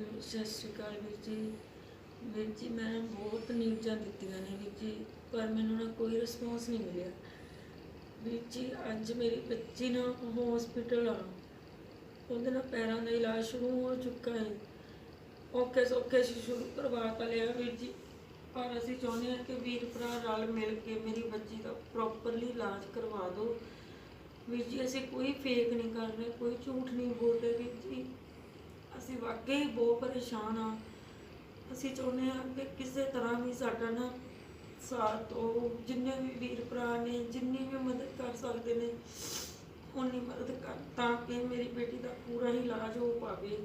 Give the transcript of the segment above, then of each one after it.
ਸਤਿ ਸ਼੍ਰੀ ਅਕਾਲ ਵੀਰ ਜੀ। ਵੀਰ ਜੀ, ਮੈਂ ਬਹੁਤ ਨਿਊਜ਼ਾਂ ਦਿੱਤੀਆਂ ਨੇ ਵੀਰ ਜੀ, ਪਰ ਮੈਨੂੰ ਨਾ ਕੋਈ ਰਿਸਪੌਂਸ ਨਹੀਂ ਮਿਲਿਆ। ਵੀਰ ਜੀ, ਅੱਜ ਮੇਰੀ ਬੱਚੀ ਨਾ ਹਸਪੀਟਲ ਆ। ਉਹਦੇ ਨਾਲ ਪੈਰਾਂ ਦਾ ਇਲਾਜ ਸ਼ੁਰੂ ਹੋ ਚੁੱਕਾ ਹੈ। ਓਕੇ ਸੋਕੇ ਅਸੀਂ ਸ਼ੁਰੂ ਕਰਵਾ ਤਾਂ ਲਿਆ ਵੀਰ ਜੀ, ਪਰ ਅਸੀਂ ਚਾਹੁੰਦੇ ਹਾਂ ਕਿ ਵੀਰ ਭਰਾ ਰਲ ਮਿਲ ਕੇ ਮੇਰੀ ਬੱਚੀ ਦਾ ਪ੍ਰੋਪਰਲੀ ਇਲਾਜ ਕਰਵਾ ਦਿਓ। ਵੀਰ ਜੀ, ਅਸੀਂ ਕੋਈ ਫੇਕ ਨਹੀਂ ਕਰ ਰਹੇ, ਕੋਈ ਝੂਠ ਨਹੀਂ ਬੋਲ ਵਾਕਈ ਬਹੁਤ ਪਰੇਸ਼ਾਨ ਆ। ਅਸੀਂ ਚਾਹੁੰਦੇ ਹਾਂ ਕਿ ਕਿਸੇ ਤਰ੍ਹਾਂ ਵੀ ਸਾਡਾ ਨਾ ਸਾਥ ਉਹ ਜਿੰਨੇ ਵੀ ਵੀਰ ਭਰਾ ਨੇ ਜਿੰਨੀ ਵੀ ਮਦਦ ਕਰ ਸਕਦੇ ਨੇ ਉਨੀ ਮਦਦ ਕਰ ਤਾਂ ਕਿ ਮੇਰੀ ਬੇਟੀ ਦਾ ਪੂਰਾ ਹੀ ਇਲਾਜ ਹੋ ਪਾਵੇ।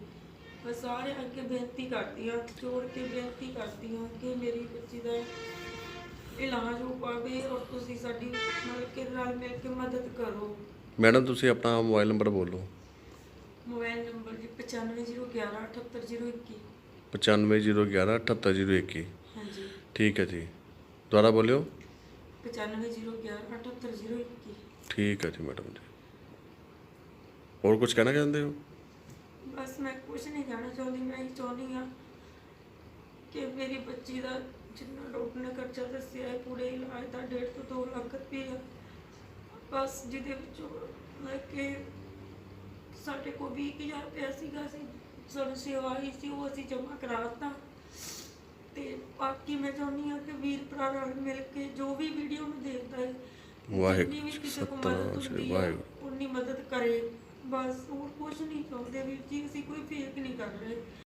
ਮੈਂ ਸਾਰੇ ਅੱਗੇ ਬੇਨਤੀ ਕਰਦੀ ਹਾਂ ਜੋੜ ਕੇ ਬੇਨਤੀ ਕਰਦੀ ਹਾਂ ਕਿ ਮੇਰੀ ਬੱਚੀ ਦਾ ਇਲਾਜ ਹੋ ਪਾਵੇ ਔਰ ਤੁਸੀਂ ਸਾਡੀ ਮਿਲ ਕੇ ਰਲ ਮਿਲ ਕੇ ਮਦਦ ਕਰੋ। ਮੈਡਮ ਤੁਸੀਂ ਆਪਣਾ ਮੋਬਾਈਲ ਨੰਬਰ ਬੋਲੋ। ਮੋਬਾਈਲ ਨੰਬਰ ਜੀ 9501 78021 9501 78021 ਹਾਂਜੀ। ਠੀਕ ਹੈ ਜੀ। ਦੁਬਾਰਾ ਬੋਲਿਓ। 9501 78021 ਠੀਕ ਹੈ ਜੀ ਮੈਡਮ ਜੀ। ਹੋਰ ਕੁਝ ਕਹਿਣਾ ਚਾਹੁੰਦੇ ਹੋ? ਬਸ ਮੈਂ ਕੁਝ ਨਹੀਂ ਕਹਿਣਾ ਚਾਹੁੰਦੀ ਮੈਂ ਇਹ ਚਾਹੁੰਦੀ ਹਾਂ ਕਿ ਮੇਰੀ ਬੱਚੀ ਦਾ ਜਿੰਨਾ ਡਾਕਟਰ ਨੇ ਖਰਚਾ ਦੱਸਿਆ ਹੈ ਪੂਰੇ ਇਲਾਜ ਦਾ 1.5 ਤੋਂ 2 ਲੱਖ ਰੁਪਏ ਬਸ ਜਿਹਦੇ ਵਿੱਚੋਂ ਕਿ ਸਾਡੇ ਕੋਲ 20000 ਰੁਪਇਆ ਸੀਗਾ ਅਸੀਂ ਸਾਨੂੰ ਸੇਵਾ ਆਈ ਸੀ ਉਹ ਅਸੀਂ ਜਮ੍ਹਾਂ ਕਰਾਤਾ ਤੇ ਬਾਕੀ ਮੈਂ ਚਾਹੁੰਦੀ ਹਾਂ ਕਿ ਵੀਰ ਭਰਾ ਨਾਲ ਮਿਲ ਕੇ ਜੋ ਵੀ ਵੀਡੀਓ ਨੂੰ ਦੇਖਦਾ ਹੈ ਵਾਹਿਗੁਰੂ ਜਿੰਨੀ ਵੀ ਜੀ, ਕਿਸੇ ਕੋਲ ਸਤਿਨਾਮ ਮਦਦ ਸ੍ਰੀ ਹੈ ਵਾਹਿਗੁਰੂ। ਉਨੀ ਮਦਦ ਕਰੇ। ਬਸ ਹੋਰ ਕੁਝ ਨਹੀਂ ਚਾਹੁੰਦੇ ਵੀਰ ਜੀ ਅਸੀਂ ਕੋਈ ਫੇਕ ਨਹੀਂ ਕਰ ਰਹੇ।